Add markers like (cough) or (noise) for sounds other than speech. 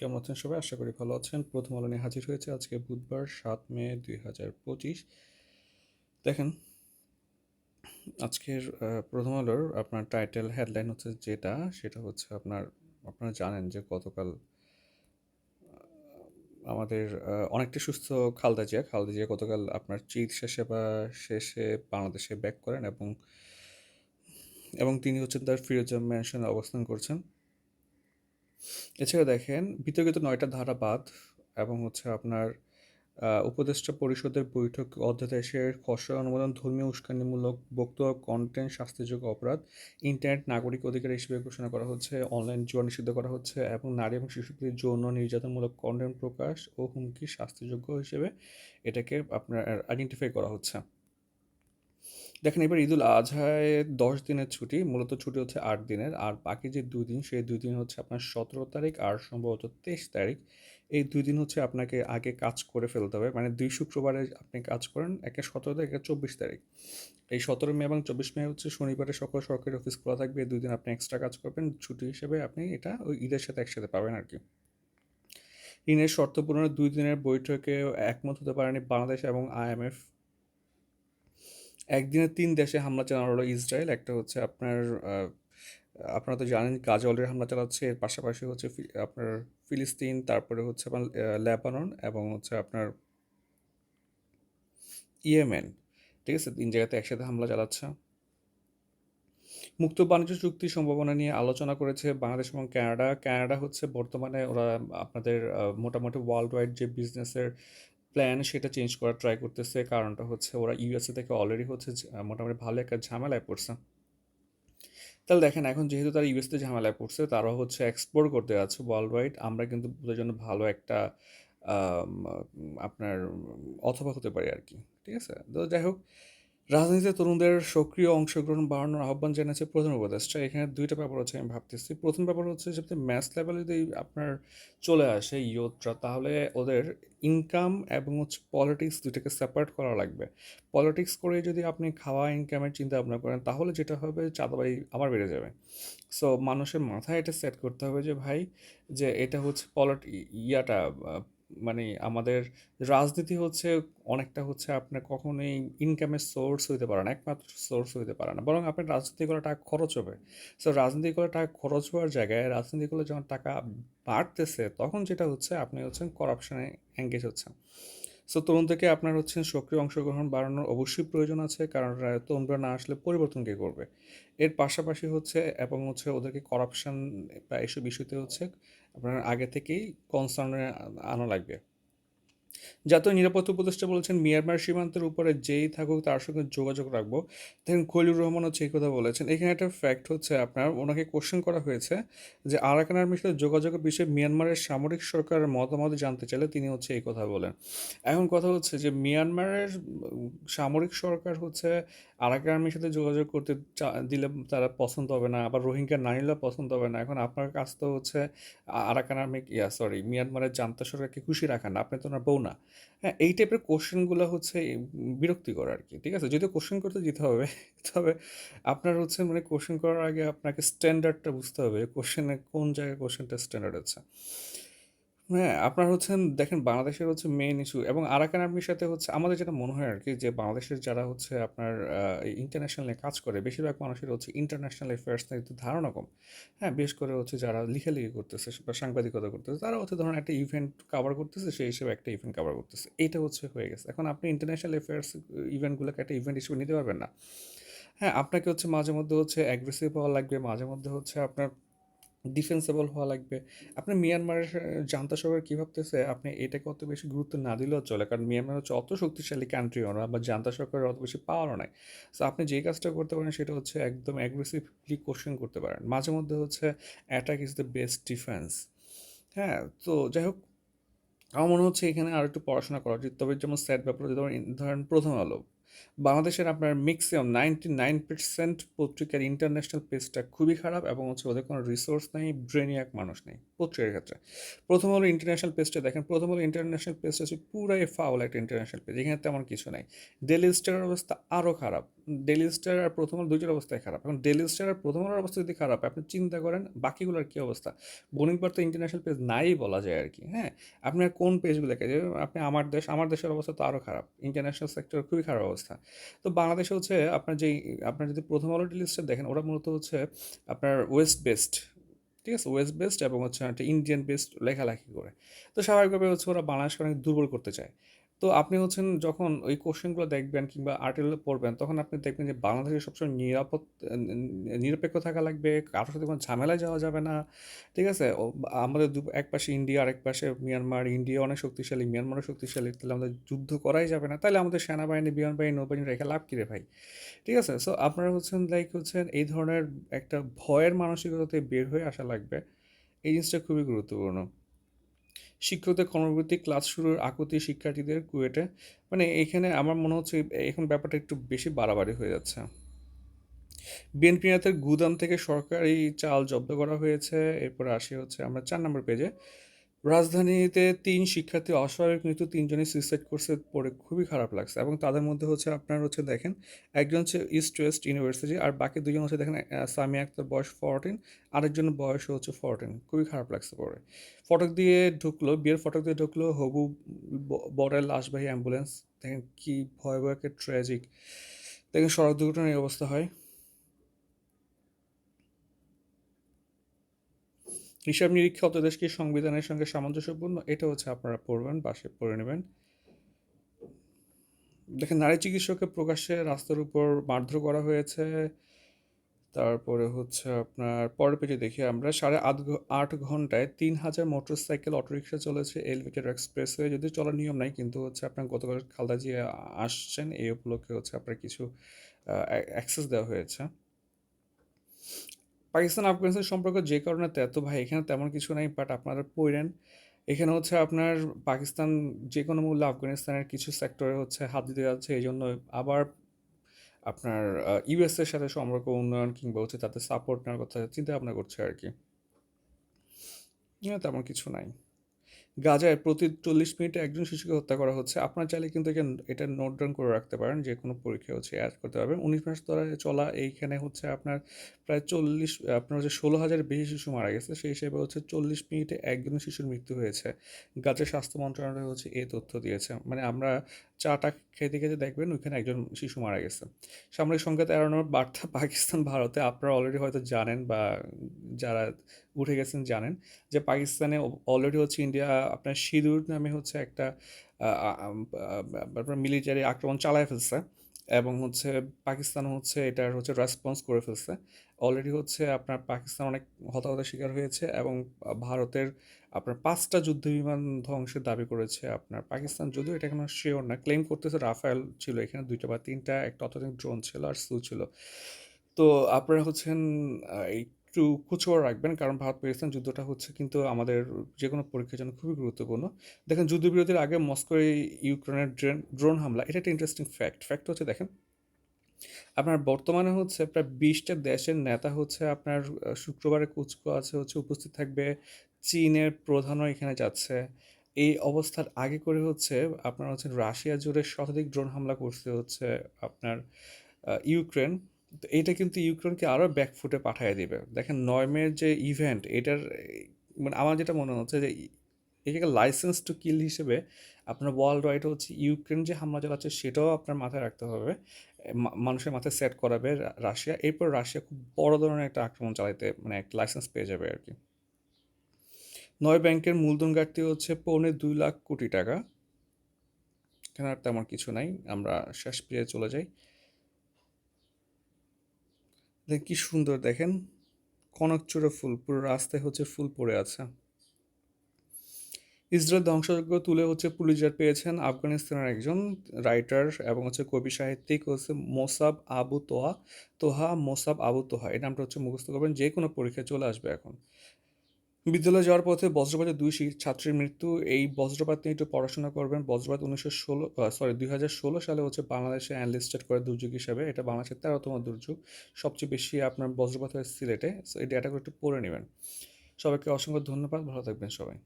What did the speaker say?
কেমন আছেন সবাই? আশা করি ভালো আছেন। প্রথম আলো নিয়ে হাজির হয়েছে আজকে বুধবার, সাত মে দুই হাজার পঁচিশ। দেখেন, আজকের প্রথম আলোর আপনার টাইটেল হেডলাইন হচ্ছে যেটা, সেটা হচ্ছে আপনার, আপনারা জানেন যে গতকাল আমাদের অনেকটা সুস্থ খালদা জিয়া খালদা জিয়া গতকাল আপনার চিকিৎসা সেবা শেষে বাংলাদেশে ব্যাক করেন এবং এবং তিনি হচ্ছেন তার ফিরোজা ম্যানশনে অবস্থান করছেন। এছাড়া দেখেন, বিতর্কিত নয়টা ধারা বাদ এবং হচ্ছে আপনার উপদেষ্টা পরিষদের বৈঠক অধ্যাদেশের খসড়া অনুমোদন, ধর্মীয় উস্কানিমূলক বক্তব্য কন্টেন্ট শাস্তিযোগ্য অপরাধ ইন্টারনেট নাগরিক অধিকার হিসেবে ঘোষণা করা হচ্ছে অনলাইন জুয়া নিষিদ্ধ করা হচ্ছে এবং নারী এবং শিশুদের যৌন নির্যাতনমূলক কন্টেন্ট প্রকাশ ও হুমকি শাস্তিযোগ্য হিসেবে এটাকে আপনার আইডেন্টিফাই করা হচ্ছে। দেখেন, এবার ঈদুল আজহায় দশ দিনের ছুটি, মূলত ছুটি হচ্ছে আট দিনের। আর বাকি যে দুই দিন, সেই দুই দিন হচ্ছে আপনার সতেরো তারিখ আর সম্ভবত তেইশ তারিখ। এই দুই দিন হচ্ছে আপনাকে আগে কাজ করে ফেলতে হবে। মানে দুই শুক্রবারে আপনি কাজ করেন, একে সতেরো তারিখ, একে চব্বিশ তারিখ। এই সতেরো মে এবং চব্বিশ মে হচ্ছে শনিবারে সকল সরকারি অফিস খোলা থাকবে। এই দুই দিন আপনি এক্সট্রা কাজ করবেন। ছুটি হিসেবে আপনি এটা ওই ঈদের সাথে একসাথে পাবেন আর কি। ঋণের শর্ত পূরণের দুই দিনের বৈঠকে একমত হতে পারেনি বাংলাদেশ এবং আইএমএফ। একদিনে তিন দেশে হামলা চালানো হলো ইসরায়েল, একটা হচ্ছে আপনার আপনারা তো জানেন গাজা অলরেডি হামলা চালাচ্ছে, এর পাশাপাশি হচ্ছে আপনার ফিলিস্তিন, তারপরে হচ্ছে আপনার লেবানন এবং হচ্ছে আপনার ইয়েমেন, ঠিক আছে? তিন জায়গাতে একসাথে হামলা চালাচ্ছে। মুক্ত বাণিজ্য চুক্তির সম্ভাবনা নিয়ে আলোচনা করেছে বাংলাদেশ এবং কানাডা। কানাডা হচ্ছে বর্তমানে ওরা আপনাদের মোটামুটি ওয়ার্ল্ড ওয়াইড যে বিজনেসের প্ল্যান সেটা চেঞ্জ করার ট্রাই করতেছে। কারণটা হচ্ছে ওরা ইউএসএ থেকে অলরেডি হচ্ছে মোটামুটি ভালো একটা ঝামেলায় পড়ছে। তাহলে দেখেন, এখন যেহেতু তারা ইউএসতে ঝামেলায় পড়ছে তারা হচ্ছে এক্সপোর্ট করতে যাচ্ছে ওয়ার্ল্ড ওয়াইড আমরা কিন্তু ওদের জন্য ভালো একটা আপনার অথবা হতে পারি আর কি। ঠিক আছে? তো যাই হোক রাজনীতিতে তরুণদের সক্রিয় অংশগ্রহণ বাড়ানোর আহ্বান জানিয়েছে প্রধান উপদেষ্টা। এখানে দুইটা ব্যাপার হচ্ছে আমি ভাবতেছি। প্রথম ব্যাপার হচ্ছে যদি ম্যাথ লেভেলে যদি আপনার চলে আসে ইয়োথরা তাহলে ওদের ইনকাম এবং হচ্ছে পলিটিক্স দুইটাকে সেপারেট করা লাগবে। পলিটিক্স করে যদি আপনি খাওয়া ইনকামের চিন্তা ভাবনা করেন, তাহলে যেটা হবে চাঁদাবাই আবার বেড়ে যাবে। সো মানুষের মাথায় এটা সেট করতে হবে যে ভাই, যে এটা হচ্ছে পলিটি ইয়াটা মানে আমাদের রাজনীতি হচ্ছে অনেকটা হচ্ছে আপনার কখনোই ইনকামের সোর্স হইতে পারে না, একমাত্র সোর্স হইতে পারে না। বরং আপনার রাজনীতি করে টাকা খরচ হবে। সো রাজনীতি করে টাকা খরচ হওয়ার জায়গায় রাজনীতি করলে যখন টাকা বাড়তেছে, তখন যেটা হচ্ছে আপনি হচ্ছেন করাপশনে এঙ্গেজ হচ্ছেন। সো তরুণ থেকে আপনার হচ্ছে সক্রিয় অংশগ্রহণ বাড়ানোর অবশ্যই প্রয়োজন আছে, কারণ তরুণরা না আসলে পরিবর্তন কে করবে। এর পাশাপাশি হচ্ছে, এবং হচ্ছে ওদেরকে করাপশন বা এইসব ইস্যুতে হচ্ছে আপনার আগে থেকেই কনসার্নে আনা লাগবে। জাতীয় নিরাপত্তা উপদেষ্টা বলেছেন, মিয়ানমার সীমান্তের উপরে যেই থাকুক তার সঙ্গে যোগাযোগ রাখব। দেখেন, খলিলুর রহমান হচ্ছে এই কথা বলেছেন। এখানে একটা ফ্যাক্ট হচ্ছে আপনার, ওনাকে কোশ্চেন করা হয়েছে যে আরাকান আর্মির সাথে যোগাযোগের বিষয়ে মিয়ানমারের সামরিক সরকারের মতামত জানতে চাইলে তিনি হচ্ছে এই কথা বলেন। এখন কথা হচ্ছে যে মিয়ানমারের সামরিক সরকার হচ্ছে আরাকান আর্মির সাথে যোগাযোগ করতে দিলে তারা পছন্দ হবে না, আবার রোহিঙ্গা না নিলে পছন্দ হবে না। এখন আপনার কাজ তো হচ্ছে আরাকান আর্মি, ইয়া সরি মিয়ানমারের জান্তা সরকারকে খুশি রাখেন আপনি তো ওনার বউ না। হ্যাঁ এই টাইপের কোশ্চেনগুলো হচ্ছে বিরক্তিকর আর কি ঠিক আছে? যদিও কোশ্চেন করতে যেতে হবে, (laughs) তবে আপনার হচ্ছে মানে কোশ্চেন করার আগে আপনাকে স্ট্যান্ডার্ডটা বুঝতে হবে কোশ্চেনে কোন জায়গায় কোশ্চেনটা স্ট্যান্ডার্ড আছে হ্যাঁ আপনার হচ্ছেন দেখেন বাংলাদেশের হচ্ছে মেইন ইস্যু এবং আরাকান আর্মির সাথে হচ্ছে আমাদের যেটা মনে হয় আর কি যে বাংলাদেশের যারা হচ্ছে আপনার ইন্টারন্যাশনালি কাজ করে, বেশিরভাগ মানুষের হচ্ছে ইন্টারন্যাশনাল অ্যাফেয়ার্স নিয়ে একটু ধারণা কম। হ্যাঁ বিশেষ করে হচ্ছে যারা লিখালেখি করতেছে বা সাংবাদিকতা করতেছে, তারা হচ্ছে ধরুন একটা ইভেন্ট কাভার করতেছে, সেই হিসেবে একটা ইভেন্ট কাভার করতেছে। এটা হচ্ছে হয়ে গেছে। এখন আপনি ইন্টারন্যাশনাল অ্যাফেয়ার্স ইভেন্টগুলোকে একটা ইভেন্ট হিসেবে নিতে পারবেন না। হ্যাঁ আপনাকে হচ্ছে মাঝে মধ্যে হচ্ছে অ্যাগ্রেসিভ হওয়া লাগবে, মাঝে মধ্যে হচ্ছে আপনার ডিফেন্সেবল হওয়া লাগবে। আপনি মিয়ানমারের জান্তা সরকার কী ভাবতেছে? আপনি এটাকে অত বেশি গুরুত্ব না দিলেও চলে, কারণ মিয়ানমার হচ্ছে অত শক্তিশালী কান্ট্রি ওরা বা জান্তা সরকারের অত বেশি পাওয়ারও নাই। সো আপনি যেই কাজটা করতে পারেন সেটা হচ্ছে একদম অ্যাগ্রেসিভলি কোশ্চেন করতে পারেন। মাঝে মধ্যে হচ্ছে attack is the best defence হ্যাঁ তো যাই হোক, আমার মনে হচ্ছে এখানে আর একটু পড়াশোনা করা উচিত। তবে যেমন স্যাট ব্যাপার ধরেন প্রথম আলো। বাংলাদেশের আপনার ম্যাক্সিমাম নাইনটি নাইন পার্সেন্ট পত্রিকার ইন্টারন্যাশনাল পেজটা খুবই খারাপ এবং হচ্ছে ওদের কোনো রিসোর্স নেই ব্রেনিয়াক মানুষ নেই পত্রিকার ক্ষেত্রে। প্রথম হলো ইন্টারন্যাশনাল পেজটা দেখেন, প্রথম হলো ইন্টারন্যাশনাল পেজটা হচ্ছে পুরাই ফাউল একটা ইন্টারন্যাশনাল পেজ এখানে তেমন কিছু নাই। ডেলি স্টারের অবস্থা আরও খারাপ। ডেলি স্টার আর প্রথম আলো দুইটার অবস্থায় খারাপ। এখন ডেলি স্টার আর প্রথম আলোর অবস্থা যদি খারাপ, আপনি চিন্তা করেন বাকিগুলোর কী অবস্থা? বণিকবার তো ইন্টারন্যাশনাল পেজ নাই বলা যায় আর কি হ্যাঁ আপনার কোন পেজগুলো দেখে আপনি আমার দেশ, আমার দেশের অবস্থা তো আরও খারাপ। ইন্টারন্যাশনাল সেক্টর খুবই খারাপ অবস্থা। তো বাংলাদেশে হচ্ছে আপনার যেই, আপনার যদি প্রথম আলো ডেলি স্টার দেখেন, ওরা মূলত হচ্ছে আপনার ওয়েস্ট বেস্ট ঠিক আছে? ওয়েস্ট বেস্ট এবং হচ্ছে একটা ইন্ডিয়ান বেস্ট লেখালেখি করে। তো স্বাভাবিকভাবে হচ্ছে ওরা বাংলাদেশকে অনেক দুর্বল করতে চায়। তো আপনি হচ্ছেন যখন ওই কোশ্চেনগুলো দেখবেন কিংবা আর্টিকেল পড়বেন, তখন আপনি দেখবেন যে বাংলাদেশে সবসময় নিরাপদ নিরপেক্ষ থাকা লাগবে, কারোর সাথে কোনো ঝামেলায় যাওয়া যাবে না। ঠিক আছে? আমাদের দু, এক পাশে ইন্ডিয়া, আরেক পাশে মিয়ানমার, ইন্ডিয়া অনেক শক্তিশালী, মিয়ানমারও শক্তিশালী, তাহলে আমাদের যুদ্ধ করাই যাবে না। তাহলে আমাদের সেনাবাহিনী বিমান বাহিনী নৌবাহিনী রেখে লাভ কিরে ভাই? ঠিক আছে? সো আপনারা হচ্ছেন লাইক হচ্ছেন এই ধরনের একটা ভয়ের মানসিকতাতে বের হয়ে আসা লাগবে। এই জিনিসটা খুবই গুরুত্বপূর্ণ। শিক্ষকদের কর্মবৃত্তি ক্লাস শুরুর আকুতি শিক্ষার্থীদের কুয়েটে। মানে এখানে আমার মনে হচ্ছে এখন ব্যাপারটা একটু বেশি বাড়াবাড়ি হয়ে যাচ্ছে। বিএনপি নেতার গুদাম থেকে সরকারি চাল জব্দ করা হয়েছে। এরপরে আসি হচ্ছে আমরা চার নম্বর পেজে রাজধানীতে তিন শিক্ষার্থী অস্বাভাবিক মৃত্যু, তিনজনই সুইসাইড করছে পড়ে খুবই খারাপ লাগছে এবং তাদের মধ্যে হচ্ছে আপনার হচ্ছে দেখেন, একজন হচ্ছে ইস্ট ওয়েস্ট ইউনিভার্সিটি আর বাকি দুজন হচ্ছে দেখেন সামি আক্তার বয়স ফোরটিন আরেকজনের বয়স হচ্ছে ফোরটিন খুবই খারাপ লাগছে পরে ফটক দিয়ে ঢুকলো, বিয়ের ফটক দিয়ে ঢুকলো হবু বরের লাশবাহী অ্যাম্বুলেন্স দেখেন কী ভয়াবহ একটা ট্র্যাজিক দেখেন সড়ক দুর্ঘটনার এই অবস্থা হয়। হিসাব নিরীক্ষা অত কি সংবিধানের সঙ্গে সামঞ্জস্যপূর্ণ, এটা হচ্ছে আপনারা পড়বেন বাসে পড়ে নেবেন। দেখেন, নারী চিকিৎসককে প্রকাশ্যে রাস্তার উপর মারধর করা হয়েছে। তারপরে হচ্ছে আপনার, পরের পেজে দেখি আমরা, সাড়ে আট আট ঘন্টায় তিন হাজার মোটরসাইকেল, অটোরিকশা চলেছে এলিভেটেড এক্সপ্রেস হয়ে। যদি চলার নিয়ম নাই, কিন্তু হচ্ছে আপনার গতকাল খালদা জিয়া আসছেন, এই উপলক্ষে হচ্ছে আপনার কিছু অ্যাক্সেস দেওয়া হয়েছে। পাকিস্তান আফগানিস্তান সম্পর্ক যে কারণে এত ভাই, এখানে তেমন কিছু নাই বাট আপনারা পড়েন। এখানে হচ্ছে আপনার পাকিস্তান যে কোনো মূল্য আফগানিস্তানের কিছু সেক্টরে হচ্ছে হাত দিতে যাচ্ছে, এই জন্য আবার আপনার ইউএসের সাথে সম্পর্ক উন্নয়ন কিংবা হচ্ছে তাতে সাপোর্ট নেওয়ার কথা চিন্তা ভাবনা করছে আর কি। তেমন কিছু নাই। গাজায় প্রতি চল্লিশ মিনিটে একজন শিশুকে হত্যা করা হচ্ছে। আপনার চাইলে কিন্তু এটা নোট ডাউন করে রাখতে পারেন, যে কোনো পরীক্ষা হচ্ছে অ্যাড করতে পারবেন। উনিশ মাস ধরে চলা এইখানে হচ্ছে আপনার প্রায় চল্লিশ, আপনার হচ্ছে ষোলো হাজার বেশি শিশু মারা গেছে। সেই হিসেবে হচ্ছে চল্লিশ মিনিটে একজন শিশুর মৃত্যু হয়েছে। গাজার স্বাস্থ্য মন্ত্রণালয় হচ্ছে এই তথ্য দিয়েছে। মানে আমরা চাটা খেতে খেতে দেখবেন ওইখানে একজন শিশু মারা গেছে। সামরিক সংঘাত এড়ানোর বার্তা (laughs) পাকিস্তান ভারতে আপনারা অলরেডি হয়তো জানেন বা যারা উঠে গেছেন জানেন যে পাকিস্তানে অলরেডি হচ্ছে ইন্ডিয়া আপনার সিঁদুর নামে হচ্ছে একটা মিলিটারি আক্রমণ চালায় ফেলছে। এবং হচ্ছে পাকিস্তান হচ্ছে এটার হচ্ছে রেসপন্স করে ফেলছে। অলরেডি হচ্ছে আপনার পাকিস্তান অনেক হতাহতের শিকার হয়েছে এবং ভারতের আপনার পাঁচটা যুদ্ধ বিমান ধ্বংসের দাবি করেছে আপনার পাকিস্তান। যদিও এটা কোনো শিওর না ক্লেম করতেছে রাফায়েল ছিল এখানে দুইটা বা তিনটা, একটা অত্যাধুনিক ড্রোন ছিল আর সু ছিল। তো আপনারা হচ্ছেন একটু কুচোয়া রাখবেন, কারণ ভারত পাকিস্তান যুদ্ধটা হচ্ছে কিন্তু আমাদের যে কোনো পরীক্ষার জন্য খুবই গুরুত্বপূর্ণ। দেখেন যুদ্ধবিরতির আগে মস্কোয় ইউক্রেনের ড্রেন, ড্রোন হামলা, এটা একটা ইন্টারেস্টিং ফ্যাক্ট ফ্যাক্ট হচ্ছে দেখেন, আপনার বর্তমানে হচ্ছে প্রায় বিশটা দেশের নেতা হচ্ছে আপনার শুক্রবারে আছে, হচ্ছে উপস্থিত থাকবে, চীনের প্রধানও এখানে যাচ্ছে। এই অবস্থার আগে করে হচ্ছে আপনার হচ্ছে রাশিয়া জুড়ে শতাধিক ড্রোন হামলা করছে হচ্ছে আপনার ইউক্রেন। তো এইটা কিন্তু ইউক্রেনকে আরও ব্যাকফুটে পাঠিয়ে দিবে। দেখেন নয়মের যে ইভেন্ট এটার মানে আমার যেটা মনে হচ্ছে যে এটাকে লাইসেন্স টু কিল হিসেবে আপনার ওয়ার্ল্ড ওয়াইড হচ্ছে ইউক্রেন যে হামলা চালাচ্ছে, সেটাও আপনার মাথায় রাখতে হবে। মানুষের মাথায় সেট করাবে রাশিয়া। এরপর রাশিয়া খুব বড় ধরনের একটা আক্রমণ চালাইতে মানে একটা লাইসেন্স পেয়ে যাবে আর কি। নয় ব্যাংকের মূলধন ঘাটতি হচ্ছে পৌনে দুই লাখ কোটি টাকা। এখানে আর তেমন কিছু নাই, আমরা শেষ পেয়ে চলে যাই। কি সুন্দর দেখেন। কনকচুরে ফুল, পুরো রাস্তায় হচ্ছে ফুল পড়ে আছে। ইসরায়েল ধ্বংসযজ্ঞ তুলে হচ্ছে পুলিজার পেয়েছেন আফগানিস্তানের একজন রাইটার এবং হচ্ছে কবি সাহিত্যিক হচ্ছে মোসাব আবু তোহা তোহা মোসাব আবু তোহা। এই নামটা হচ্ছে মুখস্থ করবেন যে কোনো পরীক্ষায় চলে আসবে এখন। বিদ্যালয়ে যাওয়ার পথে বজ্রপাতে দুই ছাত্রীর মৃত্যু। এই বজ্রপাত নিয়ে একটু পড়াশোনা করবেন। বজ্রপাত উনিশশো ষোলো সরি দুই হাজার ষোলো সালে হচ্ছে বাংলাদেশে অ্যানলিস্টেড করে দুর্যোগ হিসাবে। এটা বাংলাদেশের তেরোতম দুর্যোগ। সবচেয়ে বেশি আপনার বজ্রপাত হয় সিলেটে। এই ডেটাগুলো একটু পড়ে নেবেন। সবাইকে অসংখ্য ধন্যবাদ। ভালো থাকবেন সবাই।